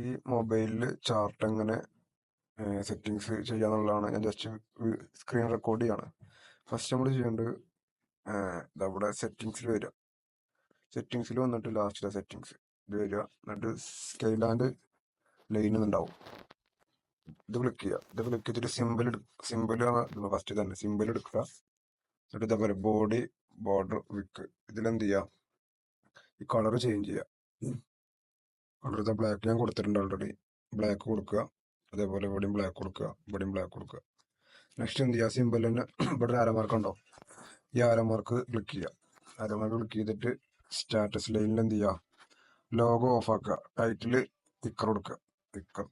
ഈ മൊബൈലിൽ ചാർട്ട് എങ്ങനെ സെറ്റിങ്സ് ചെയ്യാന്നുള്ളതാണ് ഞാൻ ജസ്റ്റ് സ്ക്രീൻ റെക്കോർഡ് ചെയ്യാണ്. ഫസ്റ്റ് നമ്മൾ ചെയ്യേണ്ടത് ഇവിടെ സെറ്റിങ്സിൽ വരിക. സെറ്റിങ്സിൽ വന്നിട്ട് ലാസ്റ്റിലെ സെറ്റിങ്സ് ഇത് വരിക. എന്നിട്ട് സ്കെയിൽ ആൻഡ് ലൈൻ ഉണ്ടാവും ഇത് ക്ലിക്ക് ചെയ്യുക. ഇത് ക്ലിക്ക് ചെയ്തിട്ട് സിമ്പിൾ സിമ്പിൾ ഫസ്റ്റ് തന്നെ. സിമ്പിൾ എടുക്കുക. എന്നിട്ട് ഇതേപോലെ ബോഡി ബോർഡർ വിക്ക് ഇതിലെന്ത് ചെയ്യുക? ഈ കളർ ചേഞ്ച് ചെയ്യുക. ഇതാ ബ്ലാക്ക് ഞാൻ കൊടുത്തിട്ടുണ്ട് ഓൾറെഡി ബ്ലാക്ക് കൊടുക്കുക. അതേപോലെ ഇവിടെയും ബ്ലാക്ക് കൊടുക്കുക. ഇവിടെയും ബ്ലാക്ക് കൊടുക്കുക. നെക്സ്റ്റ് എന്ത് ചെയ്യുക സിമ്പിൾ തന്നെ ഇവിടെ ഒരു ആരമാർക്ക് ഉണ്ടോ? ഈ ആരമാർക്ക് ക്ലിക്ക് ചെയ്യുക. ആരമാർക്ക് ക്ലിക്ക് ചെയ്തിട്ട് സ്റ്റാറ്റസ് ലൈനിൽ എന്ത് ചെയ്യുക ലോഗോ ഓഫ് ആക്കുക. ടൈറ്റിൽ തിക്കർ കൊടുക്കുക. തിക്കർ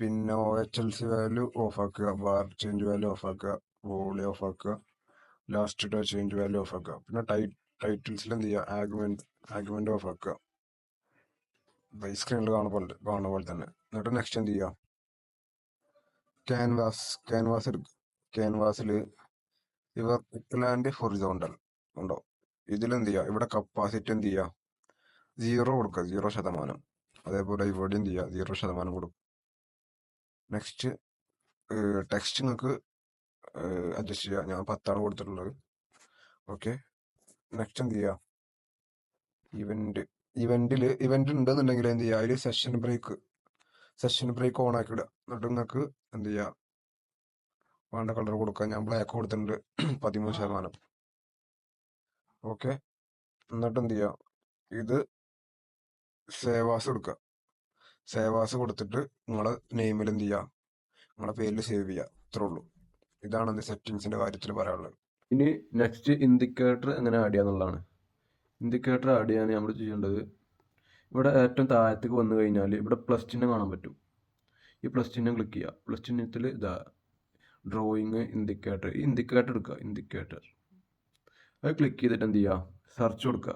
പിന്നെ O H L C value off ആക്കുക. ബാർ ചേഞ്ച് വാല്യൂ ഓഫ് ആക്കുക. വോളി ഓഫ് ആക്കുക. ലാസ്റ്റ് ചേഞ്ച് വാല്യൂ ഓഫ് ആക്കുക. പിന്നെ ടൈ ടൈറ്റിൽസിൽ എന്ത് ചെയ്യുക ആഗ്മെന്റ് ആഗ്മെന്റ് ഓഫ് ആക്കുക. സ്ക്രീനിൽ കാണുന്ന പോലെ കാണുന്ന പോലെ തന്നെ. എന്നിട്ട് നെക്സ്റ്റ് എന്ത് ചെയ്യുക ക്യാൻവാസ് ക്യാൻവാസ് എടുക്കുക ക്യാൻവാസിൽ ഇവർ ലാൻഡ് ഹൊറിസോണ്ടൽ ഉണ്ടോ? ഇതിലെന്ത് ചെയ്യുക ഇവിടെ കപ്പാസിറ്റി എന്ത് ചെയ്യുക സീറോ കൊടുക്കുക സീറോ ശതമാനം. അതേപോലെ ഇവിടെ എന്ത് ചെയ്യുക സീറോ ശതമാനം കൊടുക്കും. നെക്സ്റ്റ് ടെക്സ്റ്റ് നിങ്ങൾക്ക് അഡ്ജസ്റ്റ് ചെയ്യുക ഞാൻ പത്താണ് കൊടുത്തിട്ടുള്ളത്. ഓക്കെ നെക്സ്റ്റ് എന്ത് ചെയ്യുക ഇവന്റ് ഇവന്റിൽ ഇവന്റ് ഉണ്ടെന്നുണ്ടെങ്കിൽ എന്ത് ചെയ്യുക അതിൽ session break session break on ആക്കി ഇടുക എന്നിട്ട് നിങ്ങൾക്ക് എന്ത് ചെയ്യുക വേണ്ട കളർ കൊടുക്കുക ഞാൻ ബ്ലാക്ക് കൊടുത്തിട്ടുണ്ട്. പതിമൂന്ന് ശതമാനം. ഓക്കെ എന്നിട്ട് എന്ത് ചെയ്യുക ഇത് സേവാസ് കൊടുക്കുക സേവാസ് കൊടുത്തിട്ട് നിങ്ങളെ നെയിമിൽ എന്ത് ചെയ്യുക നിങ്ങളെ പേരിൽ സേവ് ചെയ്യുക ഇത്രേ ഉള്ളൂ. ഇതാണ് സെറ്റിങ്സിന്റെ കാര്യത്തിൽ പറയാനുള്ളത്. ഇനി നെക്സ്റ്റ് ഇൻഡിക്കേറ്റർ എങ്ങനെ ആഡ് ചെയ്യാന്നുള്ളതാണ്. ഇൻഡിക്കേറ്റർ ആഡ് ചെയ്യാൻ നമ്മൾ ചെയ്യേണ്ടത്. ഇവിടെ ഏറ്റവും താഴത്തേക്ക് വന്നു കഴിഞ്ഞാൽ ഇവിടെ പ്ലസ് ചിഹ്നം കാണാൻ പറ്റും. ഈ പ്ലസ് ചിഹ്നം ക്ലിക്ക് ചെയ്യുക. പ്ലസ് ചിഹ്നത്തിൽ ഇതാ ഡ്രോയിങ് ഇൻഡിക്കേറ്റർ ഈ ഇൻഡിക്കേറ്റർ എടുക്കുക. ഇൻഡിക്കേറ്റർ അത് ക്ലിക്ക് ചെയ്തിട്ട് എന്ത് ചെയ്യുക? സെർച്ച് കൊടുക്കുക.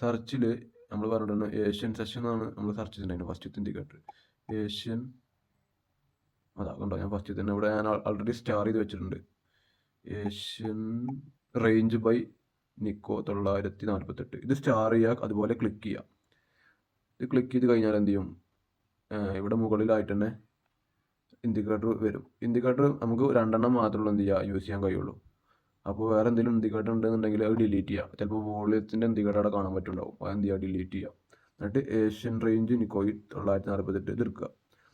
സെർച്ചിൽ നമ്മൾ പറഞ്ഞിട്ടുണ്ട് ഏഷ്യൻ സെഷൻ എന്നാണ് നമ്മൾ സെർച്ച് ചെയ്തിട്ടുണ്ടായിരുന്നു ഫസ്റ്റ് ഇൻഡിക്കേറ്റർ ഏഷ്യൻ അതാ കണ്ടോ? ഞാൻ ഫസ്റ്റ് തന്നെ. ഇവിടെ ഞാൻ ഓൾറെഡി സ്റ്റാർ ചെയ്ത് വെച്ചിട്ടുണ്ട്. ഏഷ്യൻ റേഞ്ച് ബൈ നിക്കോ തൊള്ളായിരത്തി നാൽപ്പത്തെട്ട് ഇത് സ്റ്റാർ ചെയ്യുക അതുപോലെ ക്ലിക്ക് ചെയ്യുക. ഇത് ക്ലിക്ക് ചെയ്ത് കഴിഞ്ഞാൽ എന്ത് ചെയ്യും? ഇവിടെ മുകളിലായിട്ട് തന്നെ ഇൻഡിക്കേറ്റർ വരും. ഇൻഡിക്കേറ്റർ നമുക്ക് രണ്ടെണ്ണം മാത്രമേ എന്ത് ചെയ്യുക? യൂസ് ചെയ്യാൻ കഴിയുള്ളൂ. അപ്പോൾ വേറെ എന്തെങ്കിലും ഇൻഡിക്കേറ്റർ ഉണ്ടെന്നുണ്ടെങ്കിൽ അത് ഡിലീറ്റ് ചെയ്യുക. ചിലപ്പോൾ വോളിയത്തിന്റെ ഇൻഡിക്കേറ്റർ അവിടെ കാണാൻ പറ്റുണ്ടാവും അത് എന്ത് ചെയ്യുക? ഡിലീറ്റ് ചെയ്യുക. എന്നിട്ട് ഏഷ്യൻ റേഞ്ച് നിക്കോയി തൊള്ളായിരത്തി നാൽപ്പത്തെട്ട് ഇത് എടുക്കുക.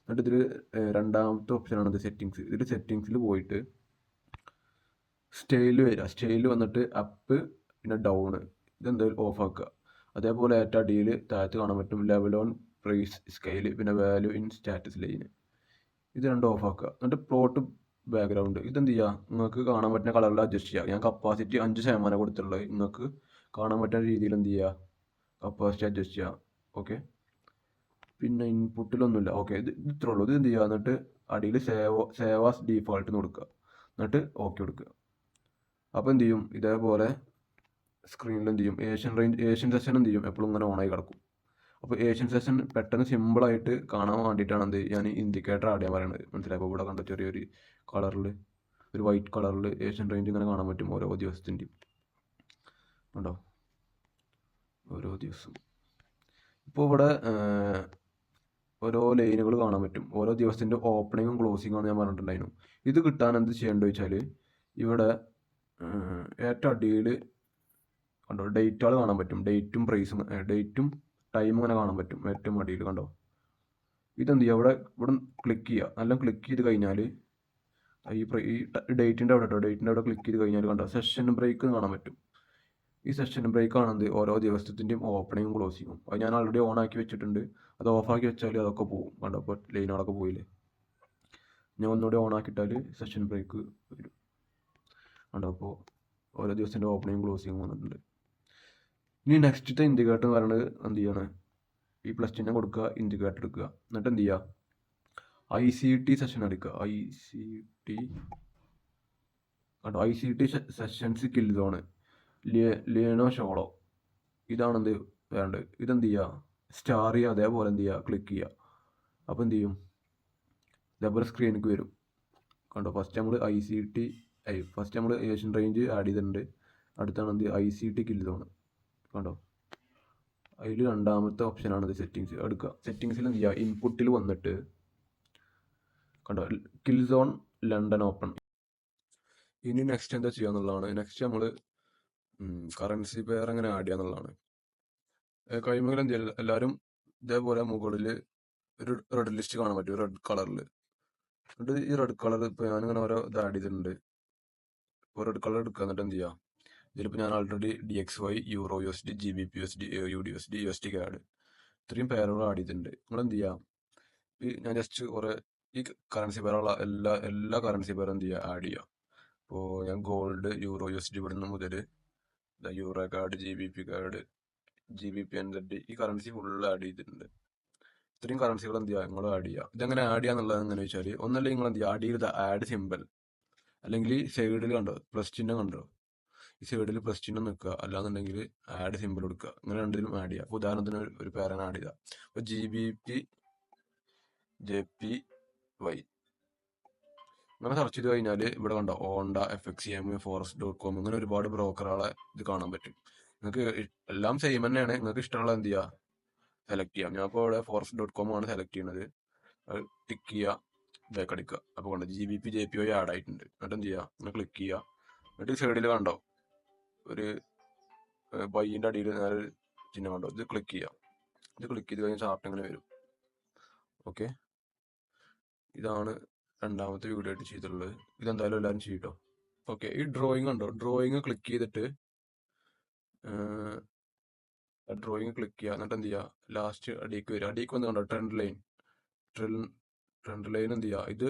എന്നിട്ട് ഇതിൽ രണ്ടാമത്തെ ഓപ്ഷനാണ് ഇത് സെറ്റിങ്സ് ഇതിൽ സെറ്റിങ്സിൽ പോയിട്ട് സ്റ്റൈൽ വരിക. സ്റ്റൈൽ വന്നിട്ട് അപ്പ് പിന്നെ ഡൗൺ ഇതെന്തായാലും ആക്കുക. അതേപോലെ ഏറ്റവും അടിയിൽ താഴത്ത് കാണാൻ പറ്റും ലെവൽ ഓൺ പ്രൈസ് സ്കെയിൽ പിന്നെ വാല്യൂ ഇൻ സ്റ്റാറ്റസ് ലൈന് ഇത് രണ്ടും ഓഫ് ആക്കുക. എന്നിട്ട് പ്ലോട്ട് ബാക്ക്ഗ്രൗണ്ട് ഇതെന്ത് ചെയ്യുക? നിങ്ങൾക്ക് കാണാൻ പറ്റുന്ന കളറിൽ അഡ്ജസ്റ്റ് ചെയ്യുക. ഞാൻ കപ്പാസിറ്റി അഞ്ച് ശതമാനം കൊടുത്തിട്ടുള്ളത്. നിങ്ങൾക്ക് കാണാൻ പറ്റുന്ന രീതിയിൽ എന്ത് ചെയ്യുക? കപ്പാസിറ്റി അഡ്ജസ്റ്റ് ചെയ്യുക. ഓക്കെ പിന്നെ ഇൻപുട്ടിലൊന്നുമില്ല ഓക്കെ ഇത് ഇത് ഇത്രേ ഉള്ളൂ. ഇത് എന്ത് ചെയ്യുക? എന്നിട്ട് അടിയിൽ സേവ സേവാസ് ഡീഫോൾട്ട് കൊടുക്കുക. എന്നിട്ട് ഓക്കെ കൊടുക്കുക. അപ്പോൾ എന്ത് ചെയ്യും? ഇതേപോലെ സ്ക്രീനിൽ എന്ത് ചെയ്യും? ഏഷ്യൻ റേഞ്ച് ഏഷ്യൻ സെഷൻ എന്ത് ചെയ്യും? എപ്പോഴും ഇങ്ങനെ ഓണായി കിടക്കും. അപ്പോൾ ഏഷ്യൻ സെഷൻ പെട്ടെന്ന് സിമ്പിളായിട്ട് കാണാൻ വേണ്ടിയിട്ടാണ് എന്ത് ഞാൻ ഇൻഡിക്കേറ്റർ ആഡ് ചെയ്യാൻ പറയുന്നത് മനസ്സിലായി? അപ്പോൾ ഇവിടെ കണ്ട ചെറിയൊരു കളറിൽ ഒരു വൈറ്റ് കളറിൽ ഏഷ്യൻ റേഞ്ച് ഇങ്ങനെ കാണാൻ പറ്റും ഓരോ ദിവസത്തിന്റെയും ഉണ്ടോ ഓരോ ദിവസം. ഇപ്പോൾ ഇവിടെ ഓരോ ലൈനുകൾ കാണാൻ പറ്റും. ഓരോ ദിവസത്തിന്റെ ഓപ്പണിങ്ങും ക്ലോസിങ്ങും ആണ് ഞാൻ പറഞ്ഞിട്ടുണ്ടായിരുന്നു. ഇത് കിട്ടാൻ എന്ത് ചെയ്യേണ്ടത് വെച്ചാൽ ഇവിടെ ഏറ്റവും അടിയിൽ കണ്ടോ? ഡേറ്റുകൾ കാണാൻ പറ്റും. ഡേറ്റും പ്രൈസും ഡേറ്റും ടൈമും അങ്ങനെ കാണാൻ പറ്റും. ഏറ്റവും അടിയിൽ കണ്ടോ? ഇതെന്ത് ചെയ്യുക അവിടെ ഇവിടെ ക്ലിക്ക് ചെയ്യുക നല്ല ക്ലിക്ക് ചെയ്ത് കഴിഞ്ഞാൽ ഈ ഈ ഡേറ്റിന്റെ അവിടെ കേട്ടോ ഡേറ്റിന്റെ അവിടെ ക്ലിക്ക് ചെയ്ത് കഴിഞ്ഞാൽ കണ്ടോ? സെഷൻ ബ്രേക്ക് കാണാൻ പറ്റും. ഈ സെഷൻ ബ്രേക്ക് ആണെന്ത് ഓരോ ദിവസത്തിന്റെയും ഓപ്പണിങ്ങും ക്ലോസിങ്ങും അത് ഞാൻ ഓൾറെഡി ഓൺ ആക്കി വെച്ചിട്ടുണ്ട്. അത് ഓഫാക്കി വെച്ചാൽ അതൊക്കെ പോകും കണ്ടോ? അപ്പോൾ ലൈനുകളൊക്കെ പോയില്ലേ? ഞാൻ ഒന്നുകൂടി ഓൺ ആക്കിയിട്ടാൽ സെഷൻ ബ്രേക്ക് വരും. കണ്ടോ? അപ്പോൾ ഓരോ ദിവസത്തിന്റെ ഓപ്പണിങ്ങും ക്ലോസിങ്ങും വന്നിട്ടുണ്ട്. ഇനി നെക്സ്റ്റത്തെ ഇൻഡിക്കേറ്റർ എന്ന് പറയുന്നത് എന്ത് ചെയ്യാണ്? ഈ പ്ലസ് ചിഹ്നം കൊടുക്കുക ഇൻഡിക്കേറ്റർ എടുക്കുക. എന്നിട്ട് എന്ത് ചെയ്യുക? ഐ സി ടി സെഷൻ എടുക്കുക. I C T I C T sessions kill zone ലിയനോ ഷോളോ. ഇതാണ് എന്ത് വേണ്ടത്? ഇതെന്ത് ചെയ്യുക? സ്റ്റാർ ചെയ്യുക. അതേപോലെ എന്ത് ചെയ്യുക? ക്ലിക്ക് ചെയ്യുക. അപ്പോൾ എന്ത് ചെയ്യും? ഇതേപോലെ സ്ക്രീനിലേക്ക് വരും. കണ്ടോ? ഫസ്റ്റ് നമ്മൾ ഐ സി ടി ഫസ്റ്റ് നമ്മൾ ഏഷ്യൻ റേഞ്ച് ആഡ് ചെയ്തിട്ടുണ്ട്. അടുത്താണ് എന്ത്? I C T kill zone കണ്ടോ? അതിൽ രണ്ടാമത്തെ ഓപ്ഷനാണ് ഇത് സെറ്റിങ്സ് എടുക്കുക. സെറ്റിങ്സിൽ എന്ത് ചെയ്യുക? ഇൻപുട്ടിൽ വന്നിട്ട് കണ്ടോ? കിൽ സോൺ ലണ്ടൻ ഓപ്പൺ ഇനി നെക്സ്റ്റ് എന്താ ചെയ്യുക എന്നുള്ളതാണ്. നെക്സ്റ്റ് നമ്മൾ കറൻസി പെയർ എങ്ങനെ ആഡ് ചെയ്യുക എന്നുള്ളതാണ്. കഴിയുമെങ്കിൽ എന്ത് ചെയ്യുക? എല്ലാവരും ഇതേപോലെ മുകളിൽ ഒരു റെഡ് ലിസ്റ്റ് കാണാൻ പറ്റും. റെഡ് കളറിൽ എന്നിട്ട് ഈ റെഡ് കളർ ഇപ്പോൾ ഞാനിങ്ങനെ ഓരോ ഇത് ആഡ് ചെയ്തിട്ടുണ്ട്. ഇപ്പോൾ റെഡ് കളർ എടുക്കുക. എന്നിട്ട് എന്ത് ചെയ്യുക? ഇതിലിപ്പോൾ ഞാൻ already D X Y euro U S D G B P S D U D S D U S D card ഇത്രയും പേരുകൾ ആഡ് ചെയ്തിട്ടുണ്ട്. നിങ്ങൾ എന്ത് ചെയ്യുക ഞാൻ ജസ്റ്റ് കുറേ ഈ കറൻസി പേരുള്ള എല്ലാ എല്ലാ കറൻസി പേരും എന്ത് ചെയ്യുക ആഡ് ചെയ്യുക അപ്പോൾ ഞാൻ gold euro U S D ഇവിടുന്ന് മുതൽ euro card G B P card G B P N Z ഈ കറൻസി ഫുള്ള് ആഡ് ചെയ്തിട്ടുണ്ട്. ഇത്രയും കറൻസികൾ എന്ത് ചെയ്യുക നിങ്ങൾ ആഡ് ചെയ്യുക ഇതെങ്ങനെ ആഡ് ചെയ്യുക എന്നുള്ളത് എങ്ങനെ വെച്ചാൽ ഒന്നല്ലെങ്കിൽ നിങ്ങൾ എന്ത് ചെയ്യുക ആഡ് ചെയ്ത് ആഡ് സിമ്പിൾ അല്ലെങ്കിൽ സൈഡിൽ കണ്ടോ? പ്ലസ് ചിഹ്നം കണ്ടോ? ഈ സൈഡിൽ പ്ലസ് ചിഹ്നം നിൽക്കുക. അല്ലാന്നുണ്ടെങ്കിൽ ആഡ് സിമ്പിൾ കൊടുക്കുക. അങ്ങനെ രണ്ടിലും ആഡ് ചെയ്യുക. അപ്പോൾ ഉദാഹരണത്തിന് ഒരു- ഒരു പേരാണ് ആഡ് ചെയ്യുക. അപ്പോൾ G B P J P Y അങ്ങനെ സെർച്ച് ചെയ്ത് കഴിഞ്ഞാൽ ഇവിടെ കണ്ടോ? ഓണ്ട F X M forest dot com അങ്ങനെ ഒരുപാട് ബ്രോക്കറുകളെ ഇത് കാണാൻ പറ്റും. നിങ്ങൾക്ക് എല്ലാം സെയിം തന്നെയാണ്. നിങ്ങൾക്ക് ഇഷ്ടമുള്ള എന്ത് ചെയ്യുക? സെലക്ട് ചെയ്യാം. ഞാൻ ഇപ്പോൾ ഇവിടെ ഫോറസ്റ്റ് ഡോട്ട് കോം ആണ് സെലക്ട് ചെയ്യുന്നത് ടിക്ക് ചെയ്യുക. ബാക്ക് അടിക്കുക. അപ്പോൾ കണ്ടോ? G B P J P Y add ആയിട്ടുണ്ട്. എന്നിട്ട് എന്ത് ചെയ്യുക? ഒന്ന് ക്ലിക്ക് ചെയ്യുക. എന്നിട്ട് സൈഡിൽ കണ്ടോ? ഒരു ബൈന്റെ അടിയിൽ നേരെ ഒരു ചിഹ്നം കണ്ടോ. ഇത് ക്ലിക്ക് ചെയ്യാം. ഇത് ക്ലിക്ക് ചെയ്ത് കഴിഞ്ഞാൽ ചാർട്ട് ഇങ്ങനെ വരും. ഓക്കെ ഇതാണ് രണ്ടാമത്തെ വീഡിയോ ആയിട്ട് ചെയ്തിട്ടുള്ളത്. ഇതെന്തായാലും എല്ലാവരും ചെയ്യട്ടോ. ഓക്കെ ഈ ഡ്രോയിങ് ഉണ്ടോ ഡ്രോയിങ് ക്ലിക്ക് ചെയ്തിട്ട് ഡ്രോയിങ് ക്ലിക്ക് ചെയ്യുക. എന്നിട്ട് എന്ത് ചെയ്യുക? ലാസ്റ്റ് അടിക്ക് വരിക. അടിക്ക് വന്ന് കണ്ടോ? Trend line trend trend line എന്ത് ചെയ്യുക? ഇത്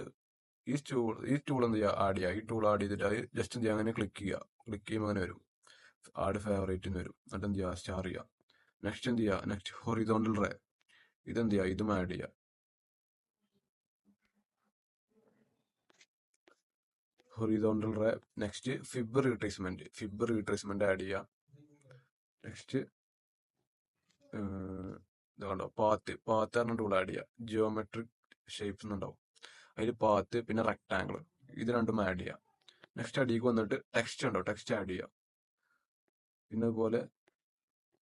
ഈ ടൂൾ ഈ ടൂൾ എന്ത് ചെയ്യുക? ആഡ് ചെയ്യുക. ഈ ടൂൾ ആഡ് ചെയ്തിട്ട് അത് ജസ്റ്റ് എന്ത് ചെയ്യുക? അങ്ങനെ ക്ലിക്ക് ചെയ്യുക. ക്ലിക്ക് ചെയ്യുമ്പോൾ അങ്ങനെ വരും. ആഡ് ഫേവറേറ്റ് എന്ന് വരും. എന്നിട്ട് എന്ത് ചെയ്യുക സ്റ്റാർ ചെയ്യുക നെക്സ്റ്റ് എന്ത് ചെയ്യുക നെക്സ്റ്റ് ഹൊറിസോണ്ടൽ റേ ഇതെന്ത് ചെയ്യുക ഇതും ആഡ് ചെയ്യുക horizontal ray next fib retracement fib retracement add ചെയ്യുക നെക്സ്റ്റ് ഇതുണ്ടോ പാത്ത് പാത്ത് പറഞ്ഞ ടൂൾ ആഡ് ചെയ്യുക ജിയോമെട്രിക് ഷേപ്സ് എന്നുണ്ടാവും. അതിൽ പാത്ത് പിന്നെ റെക്ടാങ്കിൾ ഇത് രണ്ടും ആഡ് ചെയ്യുക നെക്സ്റ്റ് അടിക്ക് വന്നിട്ട് ടെക്സ്റ്റ് ഉണ്ടോ? ടെക്സ്റ്റ് ആഡ് ചെയ്യുക പിന്നെ അതുപോലെ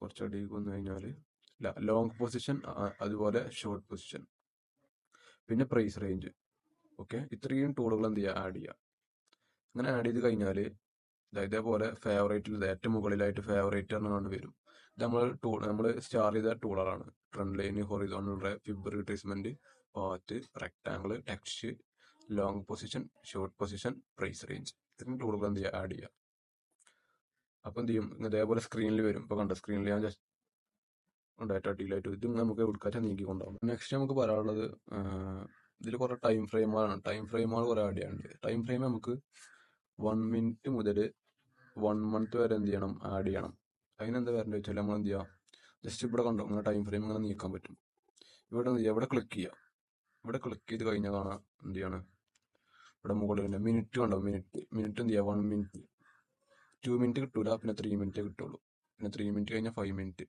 കുറച്ച് അടിയിൽ വന്നു കഴിഞ്ഞാൽ ലോങ് പൊസിഷൻ അതുപോലെ ഷോർട്ട് പൊസിഷൻ പിന്നെ പ്രൈസ് റേഞ്ച് ഓക്കെ ഇത്രയും ടൂളുകൾ എന്ത് ചെയ്യുക ആഡ് ചെയ്യുക അങ്ങനെ ആഡ് ചെയ്ത് കഴിഞ്ഞാൽ ഇതേപോലെ ഫേവറേറ്റിൽ ഏറ്റവും മുകളിലായിട്ട് ഫേവറേറ്റ് പറഞ്ഞുകൊണ്ട് വരും. ഇത് നമ്മൾ ടൂൾ നമ്മൾ സ്റ്റാർ ചെയ്ത ടൂളറാണ് trend line horizontal fib retracement path rectangle text long position short position price range ഇത്രയും ടൂളുകൾ എന്ത് ചെയ്യുക ആഡ് ചെയ്യുക അപ്പോൾ എന്ത് ചെയ്യും? ഇതേപോലെ സ്ക്രീനിൽ വരും. ഇപ്പോൾ കണ്ട? സ്ക്രീനിൽ ഞാൻ ഡാറ്റ ഡീലായിട്ട് ഇതും നമുക്ക് ഉൾക്കാറ്റ നീക്കി കൊണ്ടുപോകും നെക്സ്റ്റ് നമുക്ക് പറയാനുള്ളത് ഇതിൽ കുറേ ടൈം ഫ്രെയിമാണ് ടൈം ഫ്രെയിമാണ് കുറേ ആഡ് ചെയ്യാനുണ്ട്. ടൈം ഫ്രെയിം നമുക്ക് വൺ മിനിറ്റ് മുതൽ വൺ മന്ത് വരെ എന്ത് ചെയ്യണം? ആഡ് ചെയ്യണം. അതിനെന്താ വരേണ്ടത് വെച്ചാൽ നമ്മൾ എന്ത് ചെയ്യാം? ജസ്റ്റ് ഇവിടെ കണ്ടോ? ഇങ്ങനെ ടൈം ഫ്രെയിം ഇങ്ങനെ നീക്കാൻ പറ്റും. ഇവിടെ എന്ത് ചെയ്യുക ഇവിടെ ക്ലിക്ക് ചെയ്യുക ഇവിടെ ക്ലിക്ക് ചെയ്ത് കഴിഞ്ഞാൽ കാണാം എന്ത് ചെയ്യാണ്? ഇവിടെ മുകളിൽ മിനിറ്റ് കണ്ടോ? മിനിറ്റ് മിനിറ്റ് എന്ത് ചെയ്യുക വൺ മിനിറ്റ് ടു മിനിറ്റ് കിട്ടൂല പിന്നെ ത്രീ മിനിറ്റ് കിട്ടുള്ളൂ. പിന്നെ ത്രീ മിനിറ്റ് കഴിഞ്ഞാൽ ഫൈവ് മിനിറ്റ്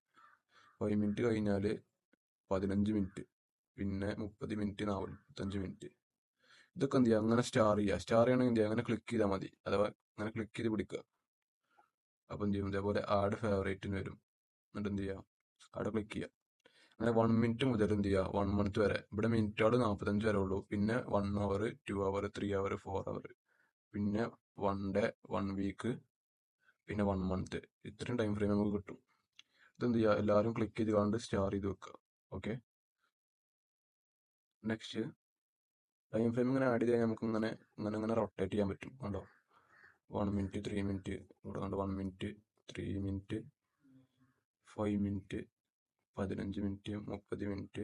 ഫൈവ് മിനിറ്റ് കഴിഞ്ഞാൽ പതിനഞ്ച് മിനിറ്റ് പിന്നെ മുപ്പത് മിനിറ്റ് നാൽപ്പത്തഞ്ച് മിനിറ്റ് ഇതൊക്കെ എന്ത് ചെയ്യുക അങ്ങനെ സ്റ്റാർ ചെയ്യുക സ്റ്റാർ ചെയ്യണമെങ്കിൽ എന്ത് ചെയ്യുക അങ്ങനെ ക്ലിക്ക് ചെയ്താൽ മതി. അഥവാ അങ്ങനെ ക്ലിക്ക് ചെയ്ത് പിടിക്കുക. അപ്പം എന്ത് ചെയ്യും? ഇതേപോലെ ആഡ് ഫേവറേറ്റിന് വരും. എന്നിട്ട് എന്ത് ചെയ്യുക അവിടെ ക്ലിക്ക് ചെയ്യുക അങ്ങനെ വൺ മിനിറ്റ് മുതൽ എന്ത് ചെയ്യുക വൺ മന്ത് വരെ. ഇവിടെ മിനിറ്റോട് നാൽപ്പത്തഞ്ച് വരെ ഉള്ളൂ. പിന്നെ one hour two hour three hour four hour പിന്നെ വൺ ഡേ വൺ വീക്ക് പിന്നെ വൺ മന്ത് ഇത്രയും ടൈം ഫ്രെയിം നമുക്ക് കിട്ടും. ഇതെന്ത് ചെയ്യുക എല്ലാവരും ക്ലിക്ക് ചെയ്ത് കണ്ട് സ്റ്റാർ ചെയ്ത് വെക്കുക ഓക്കെ നെക്സ്റ്റ് ടൈം ഫ്രെയിം ഇങ്ങനെ ആഡ് ചെയ്താൽ നമുക്ക് ഇങ്ങനെ ഇങ്ങനെ ഇങ്ങനെ റൊട്ടേറ്റ് ചെയ്യാൻ പറ്റും. കണ്ടോ? വൺ മിനിറ്റ് ത്രീ മിനിറ്റ് ഇവിടെ കണ്ടോ? One minute three minute five minute പതിനഞ്ച് മിനിറ്റ് മുപ്പത് മിനിറ്റ്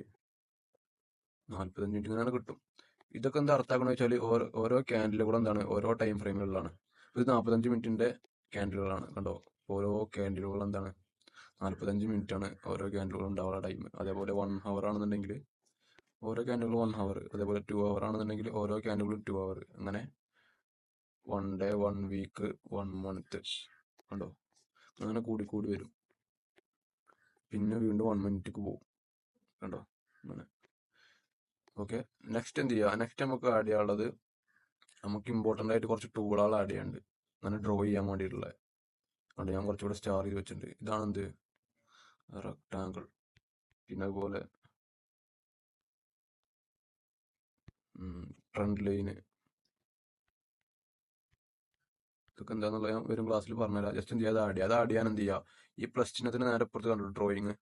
നാൽപ്പത്തഞ്ച് മിനിറ്റ് ഇങ്ങനെ കിട്ടും. ഇതൊക്കെ എന്താ അർത്ഥമാക്കണമെന്ന് വെച്ചാൽ ഓരോ ഓരോ ക്യാൻഡിലുകളും എന്താണ്? ഓരോ ടൈം ഫ്രെയിമുകളിലാണ് ഇത് നാൽപ്പത്തഞ്ച് മിനിറ്റിന്റെ ക്യാൻഡിലുകളാണ് കണ്ടോ? ഓരോ ക്യാൻഡിലുകൾ എന്താണ്? നാൽപ്പത്തഞ്ച് മിനിറ്റ് ആണ് ഓരോ ക്യാൻഡിലുകൾ ഉണ്ടാവുക ടൈം അതേപോലെ വൺ ഹവർ ആണെന്നുണ്ടെങ്കിൽ ഓരോ ക്യാൻഡിലുകൾ വൺ ഹവർ അതേപോലെ ടു ഹവർ ആണെന്നുണ്ടെങ്കിൽ ഓരോ ക്യാൻഡിലുകളും ടു ഹവർ അങ്ങനെ one day one week one month കണ്ടോ? അങ്ങനെ കൂടി കൂടി വരും. പിന്നെ വീണ്ടും വൺ മിനിറ്റിക്ക് പോകും കണ്ടോ? അങ്ങനെ. ഓക്കെ നെക്സ്റ്റ് എന്ത് ചെയ്യുക നെക്സ്റ്റ് നമുക്ക് ആഡ് ചെയ്യാനുള്ളത് നമുക്ക് ഇമ്പോർട്ടന്റ് ആയിട്ട് കുറച്ച് ടൂളുകൾ ആഡ് ചെയ്യാനുണ്ട്. അങ്ങനെ ഡ്രോ ചെയ്യാൻ വേണ്ടിയിട്ടുള്ള അതുകൊണ്ട് ഞാൻ കുറച്ചുകൂടെ സ്റ്റാർ ചെയ്ത് വെച്ചിട്ടുണ്ട്. ഇതാണ് എന്ത് റെക്ടാങ്കിൾ പിന്നെ അതുപോലെ ഫ്രണ്ട് ലൈന് ഇതൊക്കെ എന്താണെന്നുള്ള ഞാൻ വരും ക്ലാസ്സിൽ പറഞ്ഞുതരാം. ജസ്റ്റ് എന്ത് ചെയ്യുക അത് ആഡ് ചെയ്യുക അത് ആഡ് ചെയ്യാൻ എന്ത് ചെയ്യുക ഈ പ്ലസ് ചിഹ്നത്തിന് നേരെ അപ്പുറത്ത് കണ്ടു ഡ്രോയിങ്